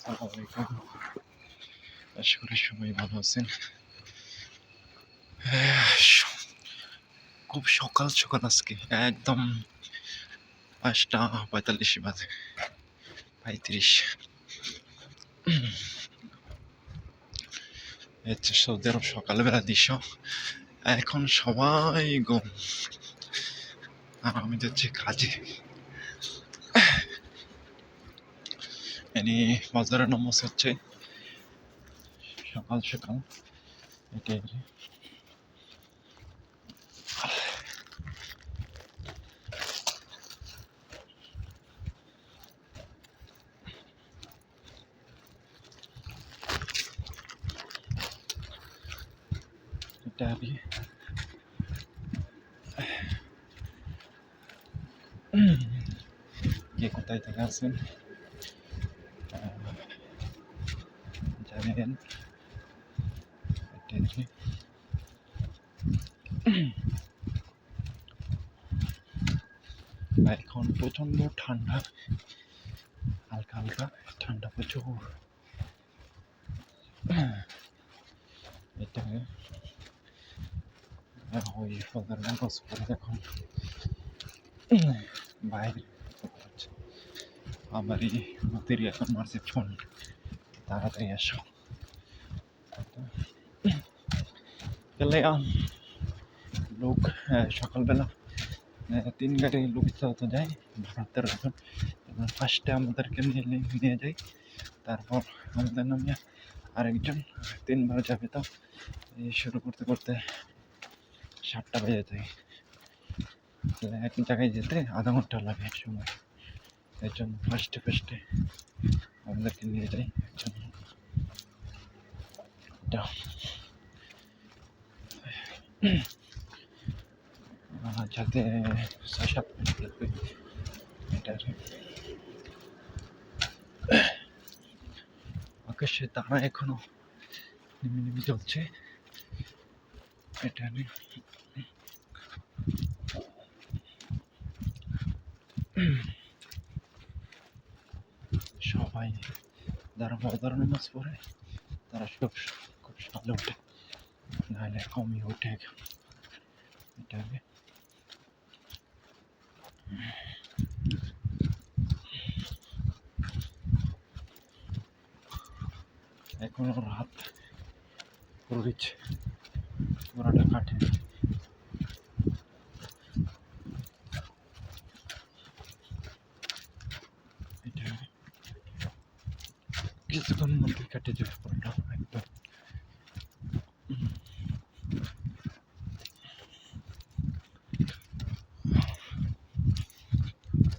আসসালামু আশা করি সবাই ভালো আছেন। খুব সকাল সকাল আজকে, একদম পাঁচটা পঁয়তাল্লিশ বাজে, পঁয়ত্রিশ। হচ্ছে সৌদি আরব সকালবেলা দৃশ্য এখন সবাই ঘুম। আর আমি যাচ্ছি কাজে। এনি বাজারে নামাজ হচ্ছে সকাল সকাল। এটাই কে কোথায় থেকে আছেন আর এখন প্রচণ্ড ঠান্ডা হালকা হালকা ঠান্ডা প্রচুর এখন বাইরে আমারই মতেরই এখন মারছে ফোন তাড়াতাড়ি আসো আম, লোক সকালবেলা তিন গাড়ি লোক তো যায় ভারতের এখন ফার্স্টে আমাদেরকে নিয়ে নিয়ে যাই তারপর আমাদের নামে আরেকজন তিনবার যাবে তো এই শুরু করতে করতে সাতটা বেজে যায়। তাহলে এক জায়গায় যেতে আধা ঘণ্টা লাগে সময়। এর জন্য ফার্স্টে ফার্স্টে আমাদেরকে নিয়ে যাই আহ, যাতে সাত আকাশে তারা এখনও নেমে নেমে চলছে এটা সবাই যারা মদার নামাজ পড়ে তারা সব সকালে ওঠে নাহলে কমই ওঠে এটা আগে এখনও রাত রয়েছে পুরোটা কাটে কিছুক্ষণ মধ্যে কেটে যাবে পুরোটা একদম